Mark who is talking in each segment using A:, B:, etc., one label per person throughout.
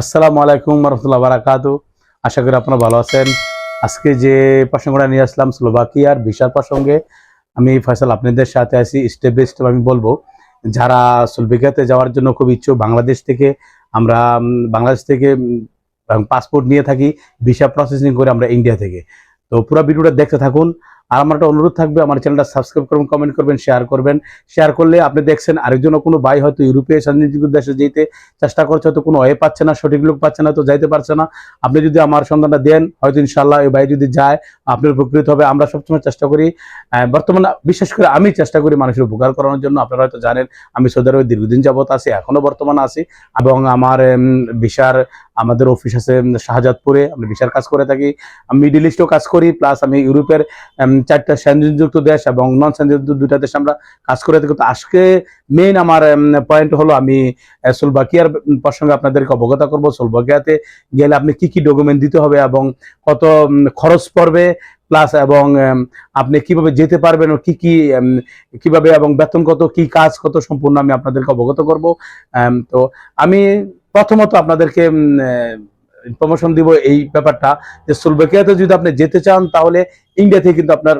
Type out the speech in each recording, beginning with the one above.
A: আসসালামু আলাইকুম রহমতুল্লাহ বারাকাতু। আশা করি আপনারা ভালো আছেন। আজকে যে প্রসঙ্গটা নিয়ে আসলাম, স্লোভাকিয়ার ভিসার প্রসঙ্গে, আমি ফয়সাল আপনাদের সাথে আছি স্টেপ বাই স্টেপ আমি বলব। যারা স্লোভাকিয়াতে যাওয়ার জন্য খুব ইচ্ছুক, বাংলাদেশ থেকে আমরা বাংলাদেশ থেকে পাসপোর্ট নিয়ে থাকি, ভিসা প্রসেসিং করে আমরা ইন্ডিয়া থেকে। তো পুরো ভিডিওটা দেখতে থাকুন। আর আমার একটা অনুরোধ থাকবে, আমার চ্যানেলটা সাবস্ক্রাইব করবেন কমেন্ট করবেন শেয়ার করবেন। শেয়ার করলে আপনি দেখছেন আরেকজনও কোনো ভাই হয়তো ইউরোপীয় সান্নিধ্য দেশে যেতে চেষ্টা করছে, হয়তো কোনো ওয়ে পাচ্ছে না, সঠিক লোক পাচ্ছে না, তো যাইতে পারছে না। আপনি যদি আমার সন্ধানটা দেন, হয়তো ইনশাল্লাহ এই ভাই যদি যায়, আপনার উপকৃত হবে। আমরা সবসময় চেষ্টা করি বর্তমানে বিশেষ করে আমি চেষ্টা করি মানুষের উপকার করানোর জন্য। আপনারা হয়তো জানেন, আমি সৌদি আরবে দীর্ঘদিন যাবত আছি, এখনও বর্তমানে আছি। এবং আমার বিশার আমাদের অফিস আছে শাহজাদপুরে। আমি বিশার কাজ করে থাকি, আমি মিডিল ইস্টেও কাজ করি প্লাস আমি ইউরোপের চারটা সংযুক্ত দেশ এবং নন সংযুক্ত দুইটা দেশে আমরা কাজ করে থাকি। তো আজকে মেইন আমার পয়েন্ট হলো আমি সোলভাকিয়ার প্রসঙ্গে আপনাদেরকে অবগত করব। সোলভাকিয়াতে গেলে আপনি কি কি ডকুমেন্ট দিতে হবে এবং কত খরচ পড়বে? প্লাস এবং আপনি কীভাবে যেতে পারবেন কি কি কীভাবে এবং বেতন কত, কি কাজ কত সম্পূর্ণ আমি আপনাদেরকে অবগত করব। তো আমি প্রথমত আপনাদেরকে প্রমোশন দিব এই ব্যাপারটা যে সুলবেকিয়াতে যদি আপনি যেতে চান, তাহলে ইন্ডিয়া থেকে কিন্তু আপনার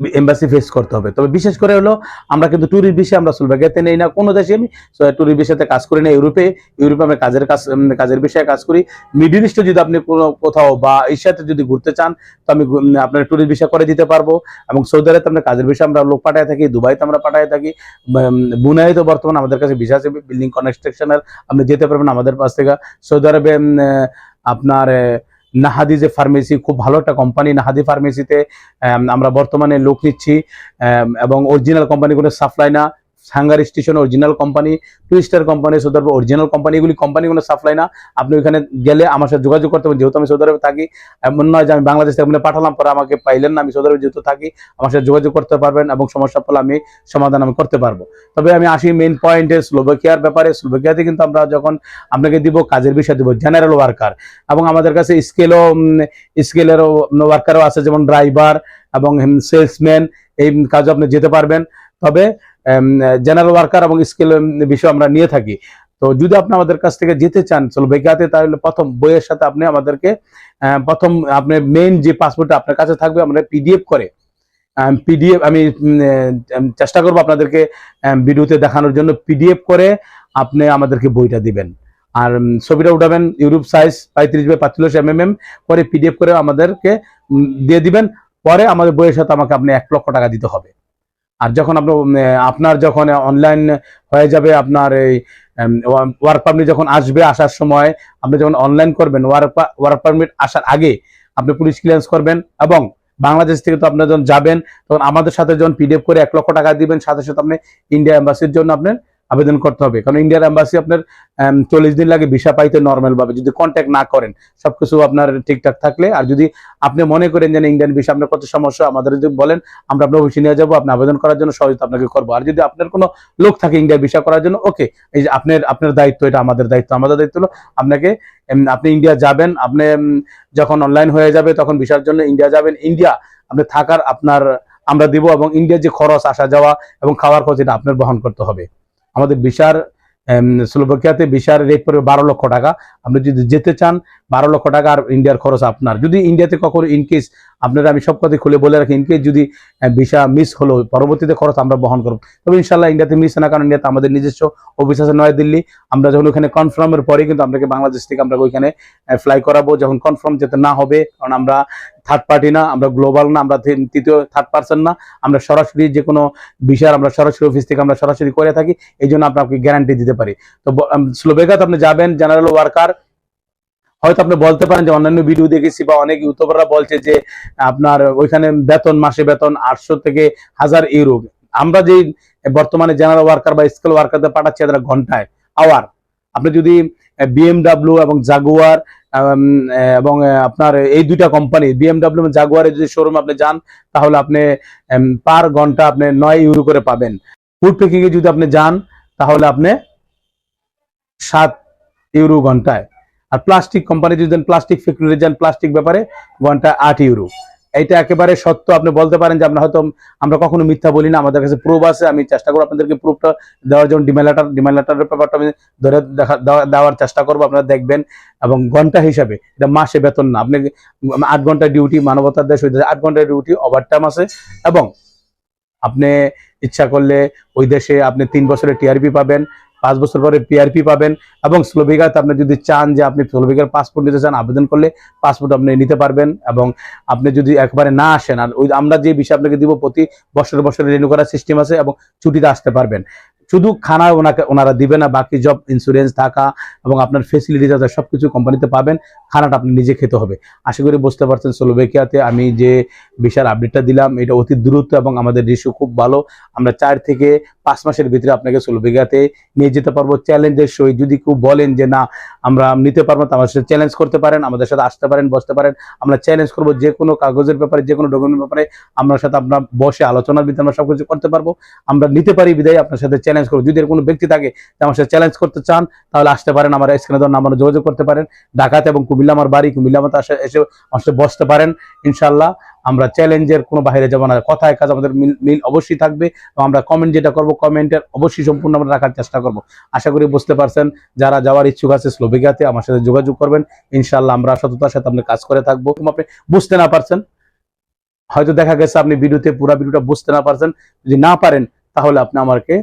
A: এম্বাসি ফেস করতে হবে। তবে বিশেষ করে হলো, আমরা কিন্তু ট্যুরিস্ট বিষয়ে আমরা সুলভাগিয়াতে নেই না। কোনো দেশে আমি ট্যুরিস্ট বিষয়তে কাজ করি না। ইউরোপে ইউরোপে আমি কাজের কাজ কাজের বিষয়ে কাজ করি। মিডিল ইস্টে যদি আপনি কোনো কোথাও বা এশিয়াতে যদি ঘুরতে চান, তো আমি আপনার ট্যুরিস্ট বিষয় করে দিতে পারব। এবং সৌদি আরবে আমরা কাজের বিষয়ে আমরা লোক পাঠায় থাকি, দুবাইতে আমরা পাঠায় থাকি। বুনাই তো বর্তমানে আমাদের কাছে ভিসা আছে বিল্ডিং কনস্ট্রাকশনের আপনি যেতে পারবেন আমাদের পাশ থেকে। সৌদি আরবে আপনার নাহাদি যে ফার্মেসি খুব ভালো একটা কোম্পানি নাহাদি ফার্মেসিতে আমরা বর্তমানে লোক নিচ্ছি এবং অরিজিনাল কোম্পানিগুলো সাপ্লাই না। Sanger station original company Twister company Saudi original company এগুলি কোম্পানি কোনো সাপ্লাই না। আপনি ওইখানে গেলে আমার সাথে যোগাযোগ করতে পারেন। যেহেতু আমি সৌদি থাকি, এমন নয় যে আমি বাংলাদেশ থেকে পাঠালাম, পরে আমাকে পাইলেন না। আমি সৌদি যেহেতু থাকি, আমার সাথে যোগাযোগ করতে পারবেন এবং সমস্যা পড়লে আমি সমাধান আমি করতে পারব। তবে আমি আসি মেইন পয়েন্টে স্লোভাকিয়ার ব্যাপারে। স্লোভাকিয়াতে কিন্তু আমরা যখন আপনাকে দিব, কাজের বিষয় দিব জেনারেল ওয়ার্কার এবং আমাদের কাছে স্কেলও স্কেলেরও ওয়ার্কারও আছে, যেমন ড্রাইভার এবং সেলসম্যান এই কাজে আপনি যেতে পারবেন। তবে জেনারেল ওয়ার্কার এবং স্কিল বিষয় আমরা নিয়ে থাকি। তো যদি আপনি আমাদের কাছ থেকে যেতে চান স্লোভাকিয়াতে তাহলে প্রথম বইয়ের সাথে আপনি আমাদেরকে প্রথম আপনি মেইন যে পাসপোর্টটা আপনার কাছে থাকবে, আমরা পিডিএফ করে পিডিএফ আমি চেষ্টা করব আপনাদেরকে ভিডিওতে দেখানোর জন্য পিডিএফ করে আপনি আমাদেরকে বইটা দিবেন। আর ছবিটা উঠাবেন, ইউরোপ সাইজ পঁয়ত্রিশ বাই পাঁচচল্লিশ এম এম করে পিডিএফ করে আমাদেরকে দিয়ে দিবেন। পরে আমাদের বইয়ের সাথে আমাকে আপনি এক লক্ষ টাকা দিতে হবে। আর যখন আপনার আপনার যখন অনলাইন হয়ে যাবে, আপনার এই ওয়ার্ক পারমিট যখন আসবে আসার সময়, আপনি যখন অনলাইন করবেন ওয়ার্ক ওয়ার্ক পারমিট আসার আগে আপনি পুলিশ ক্লিয়ারেন্স করবেন এবং বাংলাদেশ থেকে তো আপনার যখন যাবেন, তখন আমাদের সাথে যখন পিডিএফ করে এক লক্ষ টাকা দিবেন, সাথে সাথে আপনি ইন্ডিয়া এম্বাসির জন্য আপনার আবেদন করতে হবে। কারণ ইন্ডিয়ার এম্বাসি আপনার চল্লিশ দিন লাগে ভিসা পাইতে নর্মাল ভাবে। যদি কন্ট্যাক্ট না করেন, সবকিছু আপনার ঠিকঠাক থাকলে। আর যদি আপনি মনে করেন যে ইন্ডিয়ান ভিসা আপনার কত সমস্যা, আমাদের যদি বলেন, আমরা আপনার অফিসে নিয়ে যাব, আপনি আবেদন করার জন্য সহযোগিতা আপনাকে করব। আর যদি আপনার কোনো লোক থাকে ইন্ডিয়ার ভিসা করার জন্য ওকে এই যে আপনার আপনার দায়িত্ব, এটা আমাদের দায়িত্ব। আমাদের দায়িত্ব হলো আপনাকে আপনি ইন্ডিয়া যাবেন, আপনি যখন অনলাইন হয়ে যাবে, তখন ভিসার জন্য ইন্ডিয়া যাবেন। ইন্ডিয়া আপনি থাকার আপনার, আমরা দিব এবং ইন্ডিয়ার যে খরচ আসা যাওয়া এবং খাওয়ার খরচ, এটা আপনার বহন করতে হবে। আমাদের ভিসার স্লোভাকিয়াতে ভিসার রেট পড়বে বারো লক্ষ টাকা। আপনি যদি যেতে চান, বারো লক্ষ টাকা আর ইন্ডিয়ার খরচ আপনার। যদি ইন্ডিয়াতে কখনো ইনকেস আপনারা আমি সব কথা খুলে বলে রাখি ইনকেস যদি ভিসা মিস হলো, পরবর্তীতে খরচ আমরা বহন করব। তবে ইনশাল্লাহ ইন্ডিয়াতে মিস না কারণ ইন্ডিয়াতে আমাদের নিজস্ব অফিস আছে নয়াদিল্লি। আমরা যখন ওখানে কনফার্মের পরে কিন্তু আপনাকে বাংলাদেশ থেকে আমরা ওইখানে ফ্লাই করাবো। যখন কনফার্ম যেতে না হবে, কারণ আমরা থার্ড পার্টি না, আমরা গ্লোবাল না, আমরা তৃতীয় থার্ড পার্সন না, আমরা সরাসরি যে কোনো বিষয়ের আমরা সরাসরি অফিস থেকে আমরা সরাসরি করে থাকি, এই জন্য আপনাকে গ্যারান্টি দিতে পারি। তো স্লোভেকাতে আপনি যাবেন জেনারেল ওয়ার্কার হয়তো আপনি বলতে পারেন যে অন্যান্য ভিডিও দেখেছি বা অনেক ইউটিউবাররা বলছে যে আপনার ওইখানে বেতন, মাসে বেতন আটশো থেকে হাজার ইউরো আমরা যেই বর্তমানে জেনারেল ওয়ার্কার বা স্কেল ওয়ার্কারদের পাঠাচ্ছি তারা ঘন্টায় আওয়ার আপনি যদি বিএমডাব্লিউ এবং জাগুয়ার এবং আপনার এই দুইটা কোম্পানি বিএমডাব্লিউ এবং জাগুয়ারের যদি শোরুম আপনি যান, তাহলে আপনি পার ঘণ্টা আপনি নয় ইউরো করে পাবেন। ফুড প্যাকিং এ যদি আপনি যান, তাহলে আপনি সাত ইউরো ঘন্টায়। আর প্লাস্টিক কোম্পানি যদি প্লাস্টিক ফ্যাক্টরি যান প্লাস্টিক ব্যাপারে ঘণ্টা আট ইউরো এটা একেবারে সত্য, আপনি বলতে পারেন যে আমরা হয়তো, আমরা কখনো মিথ্যা বলি না, আমাদের কাছে প্রুফ আছে, আমি চেষ্টা করব আপনাদেরকে প্রুফটা দেওয়ার জন্য ডিমাইল লেটার ডিমাইল লেটারের ব্যাপারটা আমি ধরে দেখা, দেওয়া- দেওয়ার চেষ্টা করব, আপনারা দেখবেন। এবং ঘণ্টা হিসাবে, এটা মাসে বেতন না, আপনি আট ঘণ্টা ডিউটি মানবতার দেশ হইতে আট ঘণ্টা ডিউটি ওভার টাইম আছে। এবং আপনি ইচ্ছা করলে ওই দেশে আপনি তিন বছরের টিআরপি পাবেন পাঁচ বছর পরে পিআরপি পাবেন এবং স্লোভিকাতে আপনি যদি চান যে আপনি স্লোভিকার পাসপোর্ট নিতে চান, আবেদন করলে পাসপোর্ট আপনি নিতে পারবেন এবং আপনি যদি একবারে না আসেন, আর ওই আমরা যে বিষয় আপনাকে দিব প্রতি বছরে বছরে রিনিউ করার সিস্টেম আছে এবং ছুটিতে আসতে পারবেন। শুধু খানা ওনাকে, ওনারা দিবে না, বাকি জব ইন্স্যুরেন্স থাকা এবং আপনার ফেসিলিটিস আছে, সবকিছু কোম্পানিতে পাবেন, খানাটা আপনি নিজে খেতে হবে। আশা করি বুঝতে পারছেন স্লোভেকিয়াতে আমি যে বিশাল আপডেটটা দিলাম, এটা অতি দ্রুত এবং আমাদের রিস্যু খুব ভালো। আমরা চার থেকে পাঁচ মাসের ভিতরে আপনাকে স্লোভেকিয়াতে নিয়ে যেতে পারব চ্যালেঞ্জের সহিত। যদি কেউ বলেন যে না, আমরা নিতে পারব তো আমাদের সাথে চ্যালেঞ্জ করতে পারেন, আমাদের সাথে আসতে পারেন, বসতে পারেন। আমরা চ্যালেঞ্জ করব যে কোনো কাগজের ব্যাপারে, যে কোনো ডকুমেন্ট ব্যাপারে। আপনার সাথে আপনার বসে আলোচনার ভিতরে আমরা সবকিছু করতে পারব। আমরা নিতে পারি বিদায়, আপনার সাথে চ্যালেঞ্জ করব। যদি কোনো ব্যক্তি থাকে যে আমার সাথে চ্যালেঞ্জ করতে চান, তাহলে আসতে পারেন, আমার স্ক্রিনে দেওয়ার নাম্বারে যোগাযোগ করতে পারেন। ঢাকাতে এবং কুমিল্লা, আমার বাড়ি কুমিল্লা আসে এসে আমার সাথে বসতে পারেন ইনশাল্লাহ আমরা চ্যালেঞ্জের কোনো বাইরে যাব না। কথায় কাজ আমাদের মিল অবশ্যই থাকবে এবং আমরা কমেন্ট যেটা করব কমেন্টের অবশ্যই সম্পূর্ণ আমরা রাখার চেষ্টা করব। আশা করি বুঝতে পারছেন, যারা যাওয়ার ইচ্ছুক আছে স্লোভেকিয়াতে আমার সাথে যোগাযোগ করবেন। ইনশাল্লাহ আমরা সততার সাথে আপনি কাজ করে থাকব। আপনি বুঝতে না পারছেন, হয়তো দেখা গেছে আপনি ভিডিওতে পুরো ভিডিওটা বুঝতে না পারছেন। যদি না পারেন, তাহলে আপনি আমাকে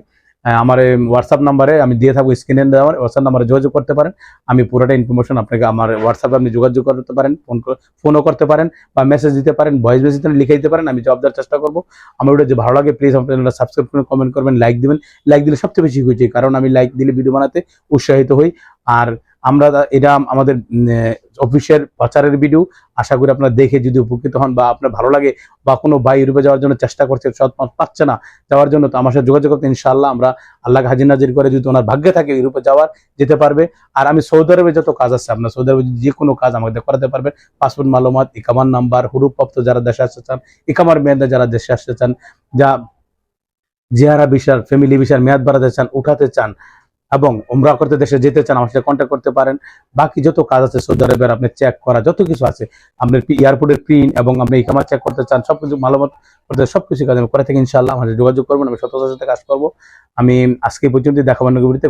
A: আমার এই হোয়াটসঅ্যাপ নাম্বারে আমি দিয়ে থাকব স্ক্রিনে দেওয়া হোয়াটসঅ্যাপ নাম্বারে যোগাযোগ করতে পারেন। আমি পুরোটা ইনফরমেশন আপনাকে আমার হোয়াটসঅ্যাপে আপনি যোগাযোগ করতে পারেন ফোন ফোনও করতে পারেন বা মেসেজ দিতে পারেন ভয়েস মেসেজ লিখে দিতে পারেন, আমি জবাব দেওয়ার চেষ্টা করব। আমার ওটা যে ভালো লাগে প্লিজ আপনারা সাবস্ক্রাইব করুন কমেন্ট করবেন লাইক দিবেন। লাইক দিলে সবচেয়ে বেশি হয়েছে কারণ আমি লাইক দিলে ভিডিও বানাতে উৎসাহিত হই। আর আমরা এটা আমাদের অফিসের প্রচারের ভিডিও আশা করি আপনারা দেখে যদি উপকৃত হন বা আপনার ভালো লাগে বা কোনো ভাই ইউরোপে যাওয়ার জন্য চেষ্টা করছে, সৎ পাচ্ছে না যাওয়ার জন্য, তো আমার সাথে যোগাযোগ করতে ইনশাল্লাহ আমরা আল্লাহকে হাজির নাজির করে যদি ওনার ভাগ্যে থাকে ইউরোপে যাওয়ার, যেতে পারবে। আর আমি সৌদি আরবে যত কাজ আছে, আপনার সৌদি আরবে যে কোনো কাজ আমাদের করাতে পারবেন। পাসপোর্ট, মালুমাত, ইকামার নাম্বার হুরুপ্রাপ্ত যারা দেশে আসতে চান, ইকামার মেয়াদে যারা দেশে আসতে চান, যা জিয়ারা বিশাল ফ্যামিলি বিশাল মেয়াদ বাড়াতে চান, উঠাতে চান এবং উমরা করতে দেশে যেতে চান, আমার সাথে কন্ট্যাক্ট করতে পারেন। বাকি যত কাজ আছে সৌদি আরবের আপনি চেক করা, যত কিছু আছে আপনার এয়ারপোর্টের প্রিন্ট এবং আপনি ইকামা চেক করতে চান, সবকিছু মালামত করতে সব কিছু কাজ আমি করে থাকি ইনশাল্লাহ আমাদের যোগাযোগ করবেন, আমি সততার সাথে কাজ করব। আমি আজকে পর্যন্ত দেখাবার নগরীতে